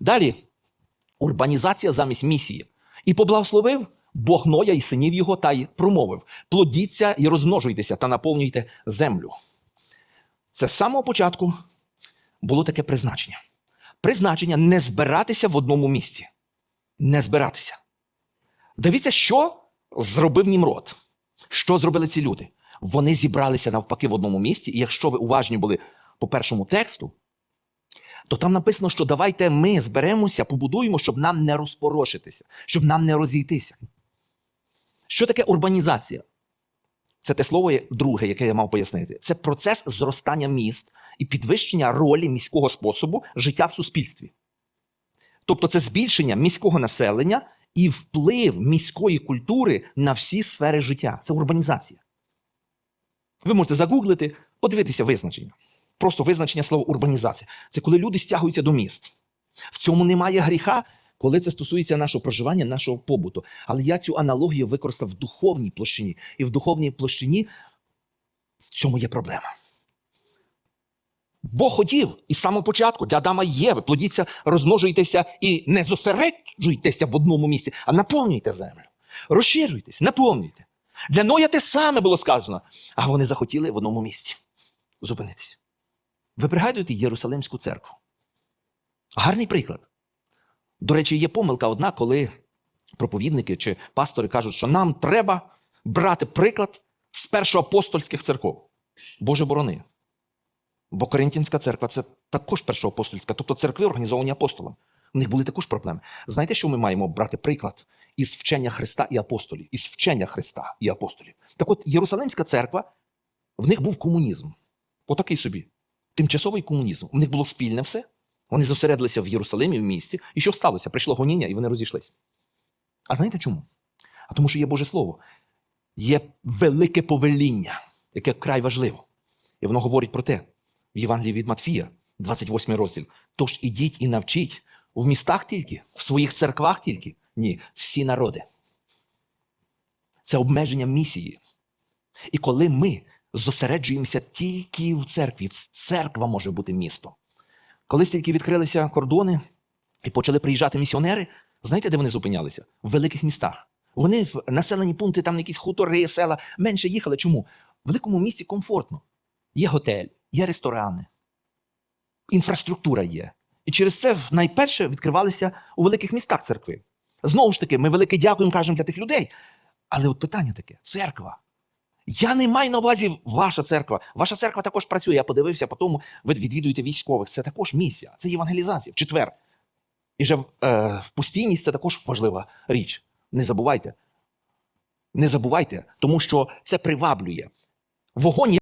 Далі урбанізація замість місії. І поблагословив Бог Ноя і синів його та й промовив: плодіться і розмножуйтеся та наповнюйте землю. Це з самого початку було таке призначення. Призначення не збиратися в одному місці. Не збиратися. Дивіться, що зробив Німрод. Що зробили ці люди? Вони зібралися навпаки в одному місці, і якщо ви уважні були по першому тексту, то там написано, що давайте ми зберемося, побудуємо, щоб нам не розпорошитися, щоб нам не розійтися. Що таке урбанізація? Це те слово друге, яке я мав пояснити. Це процес зростання міст і підвищення ролі міського способу життя в суспільстві. Тобто це збільшення міського населення і вплив міської культури на всі сфери життя. Це урбанізація. Ви можете загуглити, подивитися визначення. Просто визначення слова урбанізація. Це коли люди стягуються до міст. В цьому немає гріха, коли це стосується нашого проживання, нашого побуту. Але я цю аналогію використав в духовній площині. І в духовній площині в цьому є проблема. Бог хотів із самого початку для Адама і Єви. Плодіться, розмножуйтеся і не зосереджуйтеся в одному місці, а наповнюйте землю. Розширюйтесь, наповнюйте. Для Ноя те саме було сказано, а вони захотіли в одному місці зупинитися. Ви пригадуєте Єрусалимську церкву? Гарний приклад. До речі, є помилка одна, коли проповідники чи пастори кажуть, що нам треба брати приклад з першоапостольських церков. Боже борони. Бо Коринтянська церква це також першоапостольська, тобто церкви організовані апостолами. У них були також проблеми. Знаєте, що ми маємо брати приклад із вчення Христа і апостолів, із вчення Христа і апостолів. Так от Єрусалимська церква, в них був комунізм. Отакий собі. Тимчасовий комунізм. У них було спільне все. Вони зосередилися в Єрусалимі в місті. І що сталося? Прийшло гоніння, і вони розійшлися. А знаєте чому? А тому, що є Боже Слово. Є велике повеління, яке край важливо. І воно говорить про те в Євангелії від Матфія, 28 розділ. Тож ідіть і навчіть в містах тільки, в своїх церквах тільки. Ні, всі народи. Це обмеження місії. І коли ми зосереджуємося тільки в церкві, церква може бути містом. Колись тільки відкрилися кордони і почали приїжджати місіонери, знаєте, де вони зупинялися? В великих містах. Вони в населені пункти, там якісь хутори, села менше їхали. Чому? В великому місті комфортно. Є готель, є ресторани, інфраструктура є. І через це найперше відкривалися у великих містах церкви. Знову ж таки, ми велике дякуємо кажемо для тих людей. Але от питання таке: церква. Я не маю на увазі ваша церква. Ваша церква також працює. Я подивився, по тому ви відвідуєте військових. Це також місія, це євангелізація в четвер. І вже е, постійність це також важлива річ. Не забувайте. Не забувайте, тому що це приваблює. Вогонь